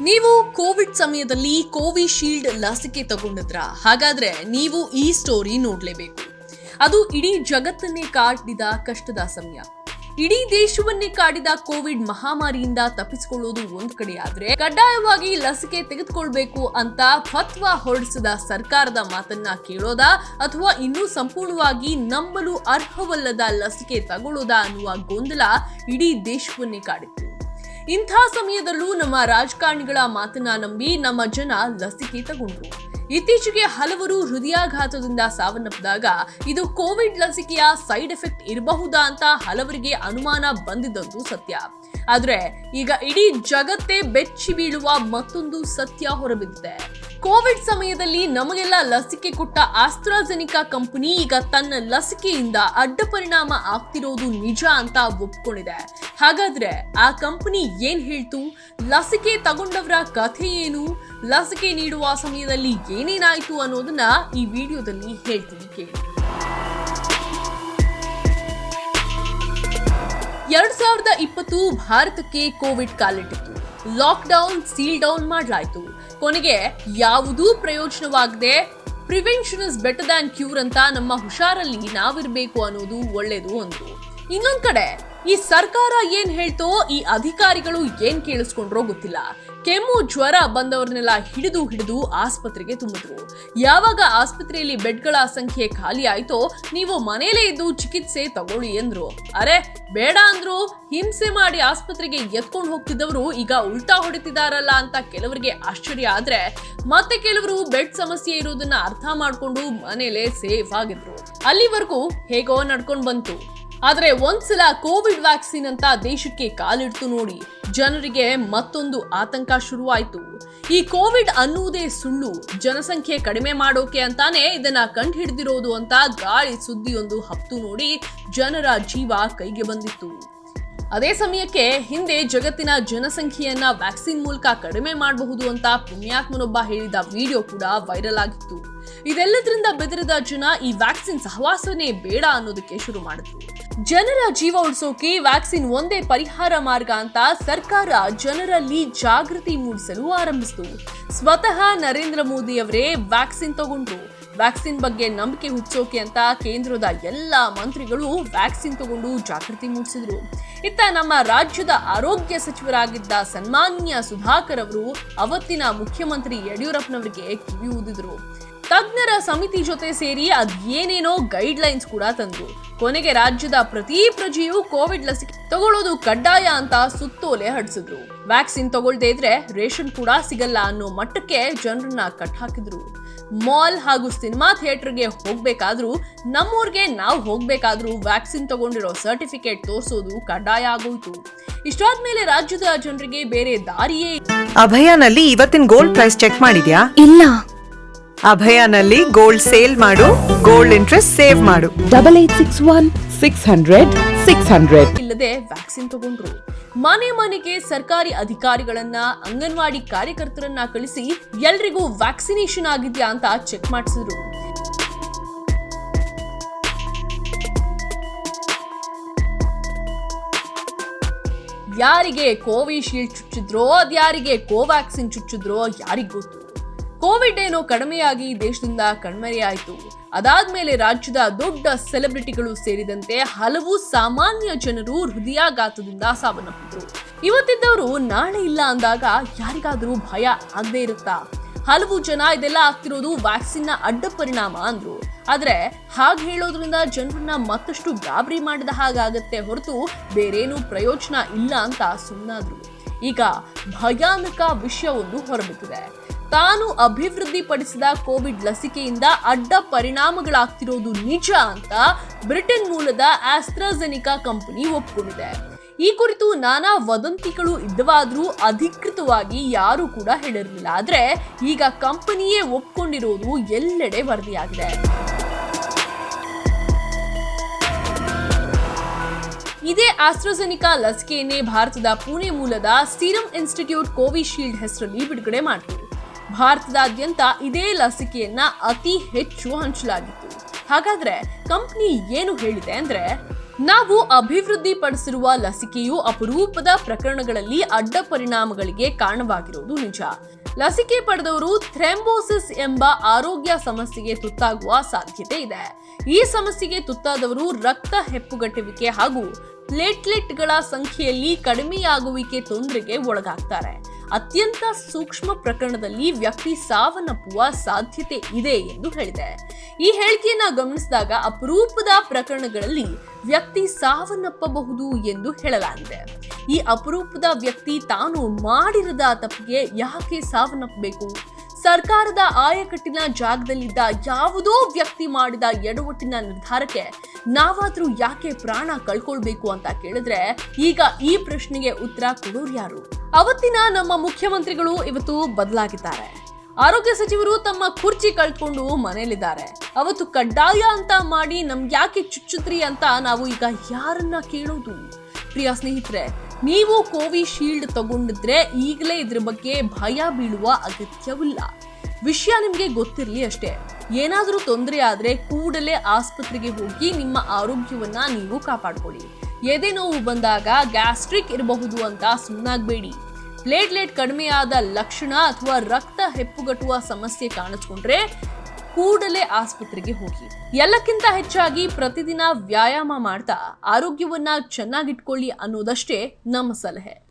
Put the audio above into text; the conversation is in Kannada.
ನೀವು ಕೋವಿಡ್ ಸಮಯದಲ್ಲಿ ಕೋವಿಶೀಲ್ಡ್ ಲಸಿಕೆ ತಗೊಂಡಿದ್ರ? ಹಾಗಾದ್ರೆ ನೀವು ಈ ಸ್ಟೋರಿ ನೋಡ್ಲೇಬೇಕು. ಅದು ಇಡೀ ಜಗತ್ತನ್ನೇ ಕಾಡಿದ ಕಷ್ಟದ ಸಮಯ. ಇಡೀ ದೇಶವನ್ನೇ ಕಾಡಿದ ಕೋವಿಡ್ ಮಹಾಮಾರಿಯಿಂದ ತಪ್ಪಿಸಿಕೊಳ್ಳೋದು ಒಂದ್ ಕಡೆ ಆದ್ರೆ ಕಡ್ಡಾಯವಾಗಿ ಲಸಿಕೆ ತೆಗೆದುಕೊಳ್ಬೇಕು ಅಂತ ಫತ್ವ ಹೊರಡಿಸಿದ ಸರ್ಕಾರದ ಮಾತನ್ನ ಕೇಳೋದಾ ಅಥವಾ ಇನ್ನೂ ಸಂಪೂರ್ಣವಾಗಿ ನಂಬಲು ಅರ್ಹವಲ್ಲದ ಲಸಿಕೆ ತಗೊಳ್ಳೋದ ಅನ್ನುವ ಗೊಂದಲ ಇಡೀ ದೇಶವನ್ನೇ ಕಾಡಿತ್ತು. ಇಂಥ ಸಮಯದಲ್ಲೂ ನಮ್ಮ ರಾಜಕಾರಣಿಗಳ ಮಾತನ್ನ ನಂಬಿ ನಮ್ಮ ಜನ ಲಸಿಕೆ ತಗೊಂಡ್ರು ಇತ್ತೀಚೆಗೆ ಹಲವರು ಹೃದಯಾಘಾತದಿಂದ ಸಾವನ್ನಪ್ಪಿದಾಗ ಇದು ಕೋವಿಡ್ ಲಸಿಕೆಯ ಸೈಡ್ ಎಫೆಕ್ಟ್ ಇರಬಹುದಾ ಅಂತ ಹಲವರಿಗೆ ಅನುಮಾನ ಬಂದಿದ್ದಂತೂ ಸತ್ಯ. ಆದರೆ ಈಗ ಇಡೀ ಜಗತ್ತೇ ಬೆಚ್ಚಿ ಬೀಳುವ ಮತ್ತೊಂದು ಸತ್ಯ ಹೊರಬಿದ್ದಿದೆ. ಕೋವಿಡ್ ಸಮಯದಲ್ಲಿ ನಮಗೆಲ್ಲ ಲಸಿಕೆ ಕೊಟ್ಟ ಆಸ್ಟ್ರಾಜೆನಿಕಾ ಕಂಪನಿ ಈಗ ತನ್ನ ಲಸಿಕೆಯಿಂದ ಅಡ್ಡ ಪರಿಣಾಮ ಆಗ್ತಿರೋದು ನಿಜ ಅಂತ ಒಪ್ಕೊಂಡಿದೆ. ಹಾಗಾದ್ರೆ ಆ ಕಂಪನಿ ಏನ್ ಹೇಳ್ತು? ಲಸಿಕೆ ತಗೊಂಡವರ ಕಥೆ ಏನು? ಲಸಿಕೆ ನೀಡುವ ಸಮಯದಲ್ಲಿ ಏನೇನಾಯ್ತು ಅನ್ನೋದನ್ನ ಈ ವಿಡಿಯೋದಲ್ಲಿ ಹೇಳ್ತೀನಿ ಕೇಳಿ. ಎರಡ್ ಸಾವಿರದ ಇಪ್ಪತ್ತು ಭಾರತಕ್ಕೆ ಕೋವಿಡ್ ಕಾಲಿಟ್ಟಿತ್ತು. ಲಾಕ್ಡೌನ್ ಸೀಲ್ ಡೌನ್ ಮಾಡಲಾಯಿತು. ಕೊನೆಗೆ ಯಾವುದೂ ಪ್ರಯೋಜನವಾಗದೆ prevention is better than cure ಅಂತ ನಮ್ಮ ಹುಷಾರಲ್ಲಿ ನಾವಿರಬೇಕು ಅನ್ನೋದು ಒಳ್ಳೇದು ಒಂದು ಇನ್ನೊಂದ್ ಕಡೆ ಈ ಸರ್ಕಾರ ಏನ್ ಹೇಳ್ತೋ ಈ ಅಧಿಕಾರಿಗಳು ಏನ್ ಕೇಳಿಸ್ಕೊಂಡ್ರೋ ಗೊತ್ತಿಲ್ಲ. ಕೆಮ್ಮು ಜ್ವರ ಬಂದವ್ರನ್ನೆಲ್ಲ ಹಿಡಿದು ಹಿಡಿದು ಆಸ್ಪತ್ರೆಗೆ ತುಂಬಿದ್ರು ಯಾವಾಗ ಆಸ್ಪತ್ರೆಯಲ್ಲಿ ಬೆಡ್ಗಳ ಸಂಖ್ಯೆ ಖಾಲಿ ಆಯ್ತೋ ನೀವು ಮನೆಯಲ್ಲೇ ಇದ್ದು ಚಿಕಿತ್ಸೆ ತಗೊಳ್ಳಿ ಎಂದ್ರು. ಅರೆ, ಬೇಡ ಅಂದ್ರು. ಹಿಂಸೆ ಮಾಡಿ ಆಸ್ಪತ್ರೆಗೆ ಎತ್ಕೊಂಡು ಹೋಗ್ತಿದ್ದವರು ಈಗ ಉಲ್ಟಾ ಹೊಡಿತಿದಾರಲ್ಲ ಅಂತ ಕೆಲವರಿಗೆ ಆಶ್ಚರ್ಯ ಆದ್ರೆ ಮತ್ತೆ ಕೆಲವರು ಬೆಡ್ ಸಮಸ್ಯೆ ಇರೋದನ್ನ ಅರ್ಥ ಮಾಡ್ಕೊಂಡು ಮನೇಲೆ ಸೇಫ್ ಆಗಿದ್ರು. ಅಲ್ಲಿವರೆಗೂ ಹೇಗೋ ನಡ್ಕೊಂಡು ಬಂತು. ಆದ್ರೆ ಒಂದ್ಸಲ ಕೋವಿಡ್ ವ್ಯಾಕ್ಸಿನ್ ಅಂತ ದೇಶಕ್ಕೆ ಕಾಲಿಡ್ತು ನೋಡಿ ಜನರಿಗೆ ಮತ್ತೊಂದು ಆತಂಕ ಶುರುವಾಯಿತು. ಈ ಕೋವಿಡ್ ಅನ್ನುವುದೇ ಸುಳ್ಳು, ಜನಸಂಖ್ಯೆ ಕಡಿಮೆ ಮಾಡೋಕೆ ಅಂತಾನೆ ಇದನ್ನ ಕಂಡು ಹಿಡಿದಿರೋದು ಅಂತ ಗಾಳಿ ಸುದ್ದಿಯೊಂದು ಹತ್ತು ನೋಡಿ ಜನರ ಜೀವ ಕೈಗೆ ಬಂದಿತ್ತು. ಅದೇ ಸಮಯಕ್ಕೆ ಹಿಂದೆ ಜಗತ್ತಿನ ಜನಸಂಖ್ಯೆಯನ್ನ ವ್ಯಾಕ್ಸಿನ್ ಮೂಲಕ ಕಡಿಮೆ ಮಾಡಬಹುದು ಅಂತ ಪುಣ್ಯಾತ್ಮನೊಬ್ಬ ಹೇಳಿದ ವಿಡಿಯೋ ಕೂಡ ವೈರಲ್ ಆಗಿತ್ತು. ಇದೆಲ್ಲದರಿಂದ ಬೆದರಿದ ಜನ ಈ ವ್ಯಾಕ್ಸಿನ್ ಸಹವಾಸನೇ ಬೇಡ ಅನ್ನೋದಕ್ಕೆ ಶುರು ಮಾಡಿದ್ರು. ಜನರ ಜೀವ ಉಳಿಸೋಕೆ ವ್ಯಾಕ್ಸಿನ್ ಒಂದೇ ಪರಿಹಾರ ಮಾರ್ಗ ಅಂತ ಸರ್ಕಾರ ಜನರಲ್ಲಿ ಜಾಗೃತಿ ಮೂಡಿಸಲು ಆರಂಭಿಸಿತು. ಸ್ವತಃ ನರೇಂದ್ರ ಮೋದಿ ಅವರೇ ವ್ಯಾಕ್ಸಿನ್ ತಗೊಂಡ್ರು. ವ್ಯಾಕ್ಸಿನ್ ಬಗ್ಗೆ ನಂಬಿಕೆ ಹುಚ್ಚೋಕೆ ಅಂತ ಕೇಂದ್ರದ ಎಲ್ಲ ಮಂತ್ರಿಗಳು ವ್ಯಾಕ್ಸಿನ್ ತಗೊಂಡು ಜಾಗೃತಿ ಮೂಡಿಸಿದ್ರು. ಇತ್ತ ನಮ್ಮ ರಾಜ್ಯದ ಆರೋಗ್ಯ ಸಚಿವರಾಗಿದ್ದ ಸನ್ಮಾನ್ಯ ಸುಧಾಕರ್ ಅವರು ಅವತ್ತಿನ ಮುಖ್ಯಮಂತ್ರಿ ಯಡಿಯೂರಪ್ಪನವರಿಗೆ ಕಿವಿ ಊದಿದ್ರು. ತಜ್ಞರ ಸಮಿತಿ ಜೊತೆ ಸೇರಿ ಅದೇನೇನೋ ಗೈಡ್ ಲೈನ್ಸ್ ಕೂಡ ತಂದ್ರು. ಕೊನೆಗೆ ರಾಜ್ಯದ ಪ್ರತಿ ಪ್ರಜೆಯೂ ಕೋವಿಡ್ ಲಸಿಕೆ ತಗೊಳ್ಳೋದು ಕಡ್ಡಾಯ ಅಂತ ಸುತ್ತೋಲೆ ಹಡಿಸಿದ್ರು. ವ್ಯಾಕ್ಸಿನ್ ತಗೊಳ್ದೇ ಇದ್ರೆ ರೇಷನ್ ಕೂಡ ಸಿಗಲ್ಲ ಅನ್ನೋ ಮಟ್ಟಕ್ಕೆ ಜನರನ್ನ ಕಟ್ ಹಾಕಿದ್ರು ಮಾಲ್ ಹಾಗೂ ಸಿನಿಮಾ ಥಿಯೇಟರ್ಗೆ ಹೋಗ್ಬೇಕಾದ್ರೂ ನಮ್ಮೂರಿಗೆ ನಾವು ಹೋಗ್ಬೇಕಾದ್ರೂ ವ್ಯಾಕ್ಸಿನ್ ತಗೊಂಡಿರೋ ಸರ್ಟಿಫಿಕೇಟ್ ತೋರಿಸೋದು ಕಡ್ಡಾಯ ಆಗೋಯ್ತು. ಇಷ್ಟಾದ್ಮೇಲೆ ರಾಜ್ಯದ ಜನರಿಗೆ ಬೇರೆ ದಾರಿಯೇ ಅಭಯನಲ್ಲಿ ಇವತ್ತಿನ ಗೋಲ್ಡ್ ಪ್ರೈಸ್ ಚೆಕ್ ಮಾಡಿದ್ಯಾ? ಇಲ್ಲ. ಅಭಯನಲ್ಲಿ ಗೋಲ್ಡ್ ಸೇಲ್ ಮಾಡು ಗೋಲ್ಡ್ ಇಂಟ್ರೆಸ್ಟ್ ಸೇವ್ ಮಾಡು. Double eight six one six hundred six hundred ಇಲ್ಲದೆ ವ್ಯಾಕ್ಸಿನ್ ತಗೊಂಡ್ರು. ಮನೆ ಮನೆಗೆ ಸರ್ಕಾರಿ ಅಧಿಕಾರಿಗಳನ್ನ, ಅಂಗನವಾಡಿ ಕಾರ್ಯಕರ್ತರನ್ನ ಕಳಿಸಿ ಎಲ್ರಿಗೂ ವ್ಯಾಕ್ಸಿನೇಷನ್ ಆಗಿದ್ಯಾ ಅಂತ ಚೆಕ್ ಮಾಡಿಸಿದ್ರು. ಯಾರಿಗೆ ಕೋವಿಶೀಲ್ಡ್ ಚುಚ್ಚಿದ್ರೋ, ಅದ್ಯಾರಿಗೆ ಕೋವ್ಯಾಕ್ಸಿನ್ ಚುಚ್ಚಿದ್ರೋ, ಯಾರಿಗ್ ಗೊತ್ತು? ಕೋವಿಡ್ ಏನೋ ಕಡಿಮೆಯಾಗಿ ದೇಶದಿಂದ ಕಣ್ಮರೆಯಾಯಿತು. ಅದಾದ್ಮೇಲೆ ರಾಜ್ಯದ ದೊಡ್ಡ ಸೆಲೆಬ್ರಿಟಿಗಳು ಸೇರಿದಂತೆ ಹಲವು ಸಾಮಾನ್ಯ ಜನರು ಹೃದಯಾಘಾತದಿಂದ ಸಾವನ್ನಪ್ಪಿದ್ರು. ಇವತ್ತಿದ್ದವರು ನಾಳೆ ಇಲ್ಲ ಅಂದಾಗ ಯಾರಿಗಾದರೂ ಭಯ ಆಗದೆ ಇರುತ್ತಾ? ಹಲವು ಜನ ಇದೆಲ್ಲ ಆಗ್ತಿರೋದು ವ್ಯಾಕ್ಸಿನ್ನ ಅಡ್ಡ ಪರಿಣಾಮ ಅಂದ್ರು. ಆದ್ರೆ ಹಾಗೆ ಹೇಳೋದ್ರಿಂದ ಜನರನ್ನ ಮತ್ತಷ್ಟು ಗಾಬರಿ ಮಾಡಿದ ಹಾಗಾಗತ್ತೆ ಹೊರತು ಬೇರೇನೂ ಪ್ರಯೋಜನ ಇಲ್ಲ ಅಂತ ಸುಮ್ಮನಾದ್ರು ಈಗ ಭಯಾನಕ ವಿಷಯವೊಂದು ಹೊರಬಿದ್ದಿದೆ. ತಾನು ಅಭಿವೃದ್ಧಿಪಡಿಸಿದ ಕೋವಿಡ್ ಲಸಿಕೆಯಿಂದ ಅಡ್ಡ ಪರಿಣಾಮಗಳಾಗ್ತಿರೋದು ನಿಜ ಅಂತ ಬ್ರಿಟನ್ ಮೂಲದ ಆಸ್ಟ್ರಾಜೆನಿಕಾ ಕಂಪನಿ ಒಪ್ಪಿಕೊಂಡಿದೆ ಈ ಕುರಿತು ನಾನಾ ವದಂತಿಗಳು ಇದ್ದವಾದರೂ ಅಧಿಕೃತವಾಗಿ ಯಾರು ಕೂಡ ಹೇಳಿರಲಿಲ್ಲ. ಆದ್ರೆ ಈಗ ಕಂಪನಿಯೇ ಒಪ್ಕೊಂಡಿರೋದು ಎಲ್ಲೆಡೆ ವರದಿಯಾಗಿದೆ. ಇದೇ ಆಸ್ಟ್ರಾಜೆನಿಕಾ ಲಸಿಕೆಯನ್ನೇ ಭಾರತದ ಪುಣೆ ಮೂಲದ ಸೀರಂ ಇನ್ಸ್ಟಿಟ್ಯೂಟ್ ಕೋವಿಶೀಲ್ಡ್ ಹೆಸರಲ್ಲಿ ಬಿಡುಗಡೆ ಮಾಡಿತು ಭಾರತದಾದ್ಯಂತ ಇದೇ ಲಸಿಕೆಯನ್ನ ಅತಿ ಹೆಚ್ಚು ಹಂಚಲಾಗಿತ್ತು. ಹಾಗಾದ್ರೆ ಕಂಪ್ನಿ ಏನು ಹೇಳಿದೆ ಅಂದ್ರೆ, ನಾವು ಅಭಿವೃದ್ಧಿಪಡಿಸಿರುವ ಲಸಿಕೆಯು ಅಪರೂಪದ ಪ್ರಕರಣಗಳಲ್ಲಿ ಅಡ್ಡ ಪರಿಣಾಮಗಳಿಗೆ ಕಾರಣವಾಗಿರುವುದು ನಿಜ. ಲಸಿಕೆ ಪಡೆದವರು ಥ್ರೆಂಬೋಸಿಸ್ ಎಂಬ ಆರೋಗ್ಯ ಸಮಸ್ಯೆಗೆ ತುತ್ತಾಗುವ ಸಾಧ್ಯತೆ ಇದೆ. ಈ ಸಮಸ್ಯೆಗೆ ತುತ್ತಾದವರು ರಕ್ತ ಹೆಪ್ಪುಗಟ್ಟುವಿಕೆ ಹಾಗೂ ಪ್ಲೇಟ್ಲೆಟ್ಗಳ ಸಂಖ್ಯೆಯಲ್ಲಿ ಕಡಿಮೆಯಾಗುವಿಕೆ ತೊಂದರೆಗೆ ಒಳಗಾಗ್ತಾರೆ. ಅತ್ಯಂತ ಸೂಕ್ಷ್ಮ ಪ್ರಕರಣದಲ್ಲಿ ವ್ಯಕ್ತಿ ಸಾವನ್ನಪ್ಪುವ ಸಾಧ್ಯತೆ ಇದೆ ಎಂದು ಹೇಳಿದೆ. ಈ ಹೇಳಿಕೆಯನ್ನ ಗಮನಿಸಿದಾಗ ಅಪರೂಪದ ಪ್ರಕರಣಗಳಲ್ಲಿ ವ್ಯಕ್ತಿ ಸಾವನ್ನಪ್ಪಬಹುದು ಎಂದು ಹೇಳಲಾಗಿದೆ. ಈ ಅಪರೂಪದ ವ್ಯಕ್ತಿ ತಾನು ಮಾಡಿರದ ತಪ್ಪಿಗೆ ಯಾಕೆ ಸಾವನ್ನಪ್ಪಬೇಕು? ಸರ್ಕಾರದ ಆಯಕಟ್ಟಿನ ಜಾಗದಲ್ಲಿದ್ದ ಯಾವುದೋ ವ್ಯಕ್ತಿ ಮಾಡಿದ ಎಡವಟ್ಟಿನ ನಿರ್ಧಾರಕ್ಕೆ ನಾವಾದ್ರೂ ಯಾಕೆ ಪ್ರಾಣ ಕಳ್ಕೊಳ್ಬೇಕು ಅಂತ ಕೇಳಿದ್ರೆ ಈಗ ಈ ಪ್ರಶ್ನೆಗೆ ಉತ್ತರ ಕೊಡೋರು ಯಾರು? ಅವತ್ತಿನ ನಮ್ಮ ಮುಖ್ಯಮಂತ್ರಿಗಳು ಇವತ್ತು ಬದಲಾಗಿದ್ದಾರೆ. ಆರೋಗ್ಯ ಸಚಿವರು ತಮ್ಮ ಕುರ್ಚಿ ಕಳ್ಕೊಂಡು ಮನೇಲಿದ್ದಾರೆ ಅವತ್ತು ಕಡ್ಡಾಯ ಅಂತ ಮಾಡಿ ನಮ್ಗೆ ಯಾಕೆ ಚುಚ್ಚುತ್ರಿ ಅಂತ ನಾವು ಈಗ ಯಾರನ್ನ ಕೇಳೋದು? ಪ್ರಿಯ ಸ್ನೇಹಿತರೆ ನೀವು ಕೋವಿಶೀಲ್ಡ್ ತಗೊಂಡಿದ್ರೆ ಈಗಲೇ ಇದ್ರ ಬಗ್ಗೆ ಭಯ ಬೀಳುವ ಅಗತ್ಯವಿಲ್ಲ. ವಿಷಯ ನಿಮಗೆ ಗೊತ್ತಿರಲಿ ಅಷ್ಟೇ. ಏನಾದರೂ ತೊಂದರೆ ಆದ್ರೆ ಕೂಡಲೇ ಆಸ್ಪತ್ರೆಗೆ ಹೋಗಿ ನಿಮ್ಮ ಆರೋಗ್ಯವನ್ನ ನೀವು ಕಾಪಾಡ್ಕೊಳ್ಳಿ. ಎದೆ ನೋವು ಬಂದಾಗ ಗ್ಯಾಸ್ಟ್ರಿಕ್ ಇರಬಹುದು ಅಂತ ಸುಮ್ಮನಾಗಬೇಡಿ ಪ್ಲೇಟ್ಲೆಟ್ ಕಡಿಮೆಯಾದ ಲಕ್ಷಣ ಅಥವಾ ರಕ್ತ ಹೆಪ್ಪುಗಟ್ಟುವ ಸಮಸ್ಯೆ ಕಾಣಿಸ್ಕೊಂಡ್ರೆ ಕೂಡಲೇ ಆಸ್ಪತ್ರೆಗೆ ಹೋಗಿ. ಎಲ್ಲಕ್ಕಿಂತ ಹೆಚ್ಚಾಗಿ ಪ್ರತಿದಿನ ವ್ಯಾಯಾಮ ಮಾಡ್ತಾ ಆರೋಗ್ಯವನ್ನ ಚೆನ್ನಾಗಿಟ್ಕೊಳ್ಳಿ ಅನ್ನೋದಷ್ಟೇ ನಮ್ಮ ಸಲಹೆ.